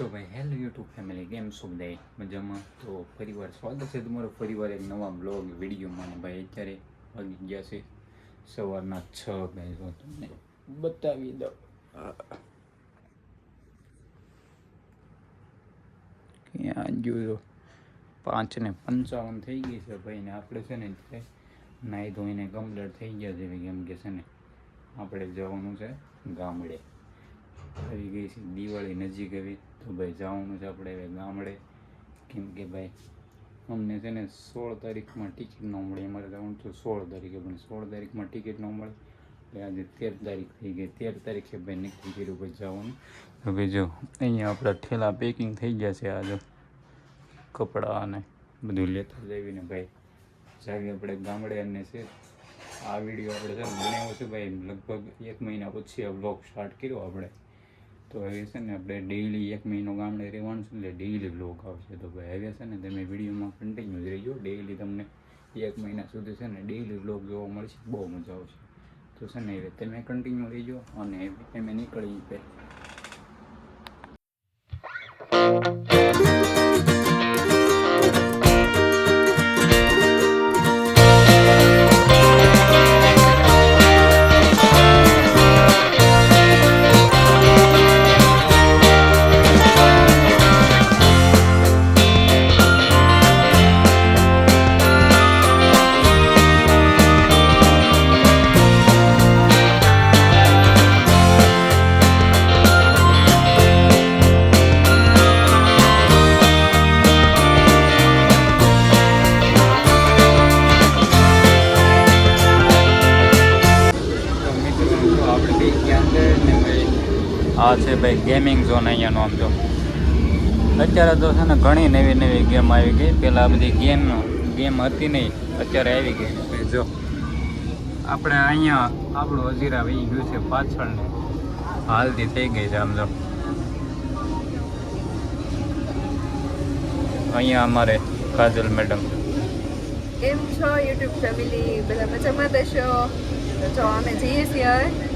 તો ભાઈ hello YouTube family કેમ છો બધા? મજામાં? તો ફરીવાર સ્વાગત છે તમારો. ફરીવાર એક નવા બ્લોગ વિડીયોમાં. ભાઈ, અત્યારે વાગી ગયા છે સવારના છ, ભાઈ જો તમને બતાવી દઉં. ક્યાં જોયો પાંચ ને પંચાવન થઈ ગઈ છે ભાઈ, ને આપણે છે ને નાહી ધોઈને કમ્પ્લીટ થઈ ગયા છે કેમ કે છે ને આપણે જવાનું છે ગામડે. આવી ગઈ છે દિવાળી નજીક આવી તો ભાઈ જવાનું છે આપણે હવે ગામડે. કેમ કે ભાઈ, અમને છે ને સોળ તારીખમાં ટિકિટ ન મળી. અમારે જવાનું તો સોળ તારીખે, પણ સોળ તારીખમાં ટિકિટ ન મળે. એટલે આજે તેર તારીખ થઈ ગઈ. તેર તારીખે ભાઈ નક્કી કર્યું ભાઈ જવાનું. તો ભાઈ જો, અહીંયા આપણા ઠેલા પેકિંગ થઈ ગયા છે આજે. કપડાં અને બધું લેતા જઈને ભાઈ, જાવી આપણે ગામડે અને છે. આ વીડિયો આપણે છે બનાવ્યો છે ભાઈ, લગભગ એક મહિના પછી આ બ્લોગ સ્ટાર્ટ કર્યો આપણે. તો હવે છે ને આપણે ડેઈલી એક મહિનો ગામડે રહેવાનું છે એટલે ડેઈલી બ્લોગ આવશે. તો ભાઈ હવે છે ને તમે વિડીયોમાં કન્ટિન્યુ જ રહીજો. ડેઈલી તમને એક મહિના સુધી છે ને ડેઈલી બ્લોગ જોવા મળશે. બહુ મજા આવશે. તો છે ને હવે તમે કન્ટિન્યુ રહીજો અને તમે નીકળી પે આ છે ભાઈ ગેમિંગ ઝોન અહીંયાનો આમ જો. અત્યારે તો છે ને ઘણી નવી નવી ગેમ આવી ગઈ. પહેલાં બધી ગેમ ગેમ હતી નહીં અત્યારે આવી ગઈ જો. આપણે અહીંયા આપણું હજીરા વહી ગયું છે પાછળ ને હાલતી થઈ ગઈ છે આમ જો. અહીંયા અમારે કાજલ મેડમ. કેમ છો યુટ્યુબ ફેમિલી? બધા મજામાં દેશો તો જો અમે જઈએ છીએ.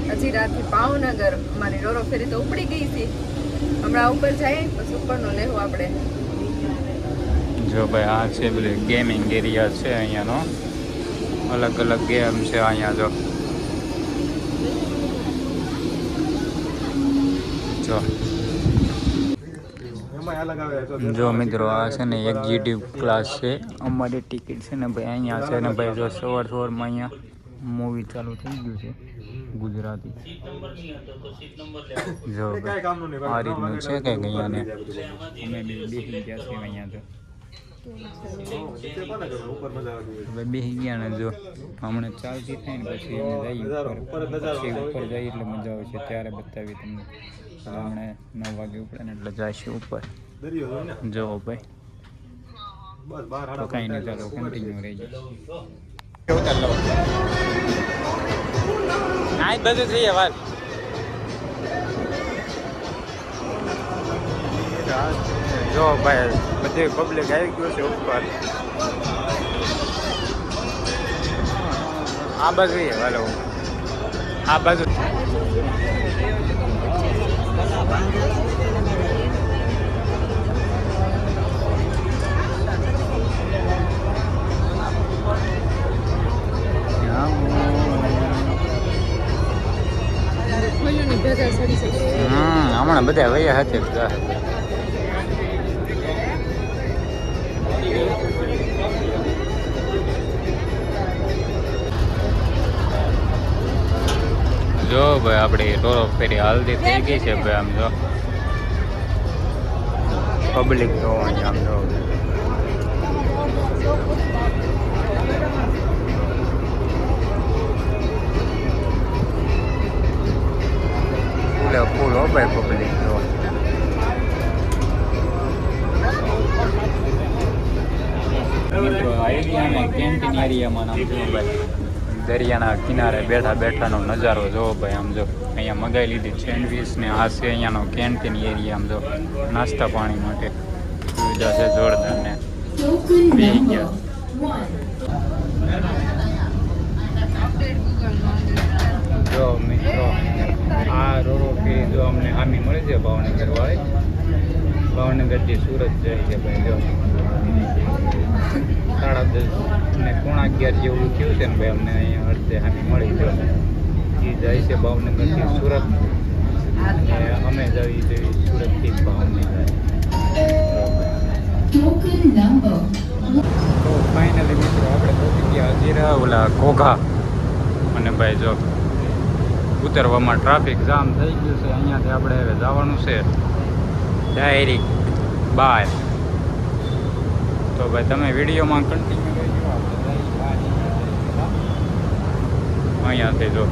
હજી રાતથી ભાવનગર મારી રોરો ફેરી તો ઉપડી ગઈ હતી હમણાં ઉપર જાય પછી ઉપરનો લેવું આપણે. જો ભાઈ, આ છે પેલી ગેમિંગ એરિયા છે અહીંયાનો. અલગ અલગ ગેમ છે અહીંયા જો. જો. જો મિત્રો, આ છે ને એક્ઝિટિવ ક્લાસ છે. અમારી ટિકિટ છે ને ભાઈ, અહીંયા છે ને ભાઈ, જો સવાર સવારમાં અહીંયા મૂવી ચાલુ થઈ ગયું છે ગુજરાતી. જો ભાઈ, આ રીતનું છે કંઈક અહીંયા ને અમે બે બેસી ગયા છીએ અહીંયા તો હવે બેસી ગયા ને જો હમણાં ચાલતી થાય ને પછી અમે જઈએ ઉપર. પછી ઉપર જઈએ એટલે મજા આવે છે ત્યારે બતાવી તમને. હમણાં નવ વાગે ઉપડે ને એટલે જઈશું ઉપર. જો ભાઈ. તો કાંઈ નહીં ચાલો કન્ટિન્યુ રહી જાય બધું જોઈએ વાત જો ભાઈ, બધી પબ્લિક આવી ગયું છે ઉપર. આ બાજુ એ હાલો આ બાજુ. હમ હમણાં બધા વયા હાથે જ ભાઈ આપણી ટોરો ફેરી હાલતી થઈ ગઈ છે ભાઈ આમ જો. પબ્લિક તો આમ જો. ફૂલે ફૂલ હો ભાઈ પબ્લિક તો મિત્રો આઈડિયા અને કેન્ટીન એરિયામાં નામ જો ભાઈ દરિયાના કિનારે બેઠા બેઠાનો નજારો જોવો ભાઈ આમ જો અહીંયા મગાઈ લીધી સેન્ડવીચ ને આ છે અહીંયાનો કેન્ટીન એરિયા આમ જો નાસ્તા પાણી માટે સુવિધા છે જોરદાર ને બેસી ગયા જો મિત્રો, આ રોરો ફેરી જો અમને આમી મળી છે ભાવનગર વાળી? ભાવનગરથી સુરત જાય છે ભાઈ, જો. સાડા દસ ને પોણા અગિયાર જેવું થયું છે ને ભાઈ, અમને અહીંયા અડધે હામી મળી છે. એ જાય છે ભાવનગરથી સુરત. અમે જઈએ છીએ સુરતથી ભાવનગર તો ફાઇનલી મિત્રો, આપણે પહોંચી ગયા હજીરા ઓલા ઘોઘા. અને ભાઈ જો ઉતરવામાં ટ્રાફિક જામ થઈ ગયું છે. અહીંયાથી આપણે હવે જવાનું છે. ડાયરેક્ટ બાર. તો ભાઈ, તમે વિડીયોમાં કન્ટિન્યુ રહેજો. અહીંયાથી જો.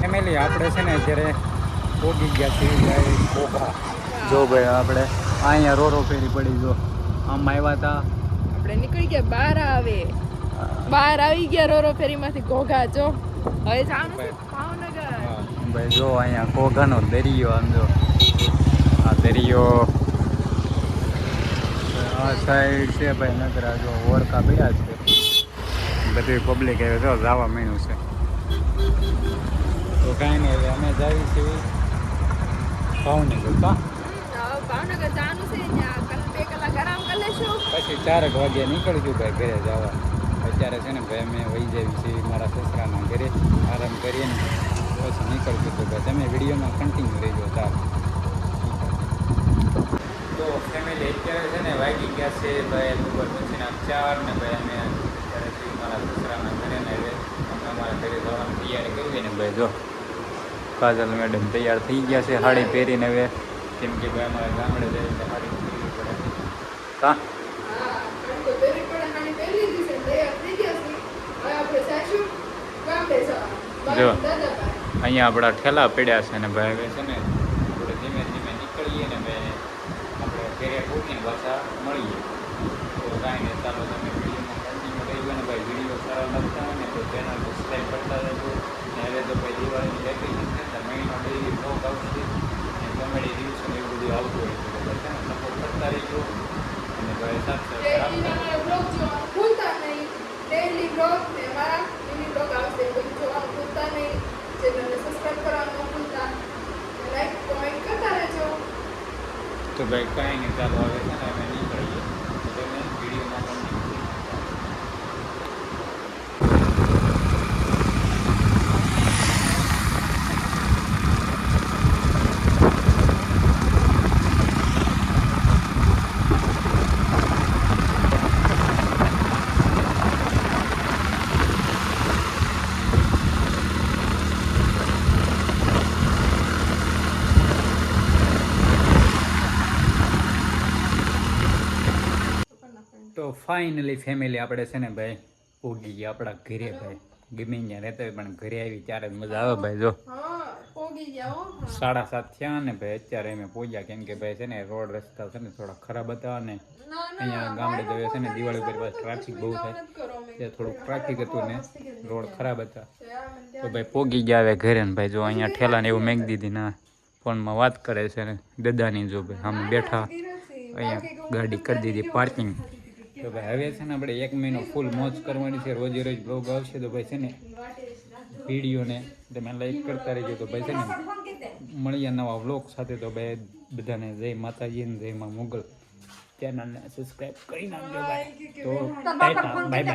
ફેમિલી આપણે છે ને અત્યારે પોગી ગયા છીએ જો ભાઈ, આપણે અહીંયા રોરો ફેરી પડી જો આમ આવ્યા હતા આપણે નીકળી ગયા બહાર આવે. બહાર આવી ગયા રોરો ફેરીમાંથી ઘોઘા, જો. હવે જવાનું છે ભાવનગર. ભાઈ જો અહીંયા કોઘાનો દરિયો આમ જો. આ દરિયો. આ સાઈડ છે ભાઈ નગરા જો ઓરકા પડ્યા છે. બધી પબ્લિક હવે જો જવા માંડ્યું છે. તો કાંઈ નહીં હવે અમે જઈએ છીએ ભાવનગર તો ભાવનગર જવાનું છે પછી ચારક વાગ્યા નીકળશું ભાઈ ઘરે જવા. અત્યારે છે ને ભાઈ અમે વહી જઈએ છીએ મારા સસરાના ઘરે આરામ કરીએ ને પછી નીકળશું તો ભાઈ. તમે વિડીયોમાં કન્ટિન્યુ રહેજો ચાલ. તો ફેમિલી અત્યારે છે ને વાગી ગયા છે ભાઈ બપોર પછીના ચાર ને ભાઈ અમે અત્યારે છીએ મારા સસરાના ઘરે ને હવે અમે અમારા ઘરે જવાની તૈયારી કરવી ને ભાઈ જો. કાજલ મેડમ તૈયાર થઈ ગયા છે સાડી પહેરીને હવે. કેમ કે ભાઈ અમારા ગામડે જાય એટલે સાડી પહેરવી પડે. કાં હા તડકો પહેરી પડે હાની પહેરી લીધી છે તૈયાર થઈ ગયા છે હવે આપણે જઈશું ગામડે જવા જો. અહીંયા આપણા ઠેલા પડ્યા છે ને ભાઈ હવે છે ને આપણે ધીમે ધીમે નીકળીએ ને ભાઈ આપણે ઘેરે પહોંચીને ભાષા મળીએ. તો કાંઈ નહીં ચાલો તમે વિડીયોમાં કન્ટિન્યુ રહી ગયો ને ભાઈ વીડિયો સારા લાગતા હોય ને તો ચેનલ સબસ્ક્રાઈબ કરતા રહેજો. ને હવે તો ભાઈ દિવાળીની વેકેશન છે તો મહિનો ડેલી બ્લોગ આવશે ને કોમેડી રીલ્સ ને એવું બધું આવતું હોય તો ને સપોર્ટ કરતા રહીજો. અને ભાઈ સાથે ભૂલતા નહીં. ડેલી બ્લોગ ને મારા મિની બ્લોગ આવશે એ બધું જોવાનું ભૂલતા નહીં ચેનલને સબસ્ક્રાઇબ કરવાનું ન ભૂલતા લાઈક કોમેન્ટ કરતા રહેજો તો ભાઈ કાંઈ નહીં ચાલો હવે છે ને અમે નીકળીએ તો તમે વિડીયોમાં કન્ટિન્યુ તો ફાઇનલી ફેમિલી આપણે છે ને ભાઈ ઉગી ગયા આપણા ઘરે ભાઈ. ગમે ત્યાં રહેતા હોય પણ ઘરે આવી ત્યારે મજા આવે ભાઈ જો. સાડા સાત થયા ને ભાઈ અત્યારે અમે પહોંચ્યા કેમ કે ભાઈ છે ને રોડ રસ્તા છે ને થોડા ખરાબ હતા અને અહીંયા ગામડે જવે છે ને દિવાળી ઉપર પાછું ટ્રાફિક બહુ થાય. ત્યાં થોડુંક ટ્રાફિક હતું ને રોડ ખરાબ હતા. તો ભાઈ પોગી ગયા હવે ઘરે ને ભાઈ જો અહીંયા ઠેલા ને એવું મેક દીધી ના. ફોનમાં વાત કરે છે ને દદાની જો ભાઈ આમ બેઠા અહીંયા ગાડી કરી દીધી પાર્કિંગ તો ભાઈ હવે છે ને આપણે એક મહિનો ફૂલ મોજ કરવાની છે. રોજે રોજ બ્લોગ આવશે તો ભાઈ છે ને વિડીયોને તમે લાઈક કરતા રહેજો. તો ભાઈ છે ને મળીએ નવા બ્લોગ સાથે. તો ભાઈ બધાને જય માતાજી ને જય માં મોગલ. ચેનલને સબસ્ક્રાઈબ કરી નાખજો ભાઈ. તો બાય બાય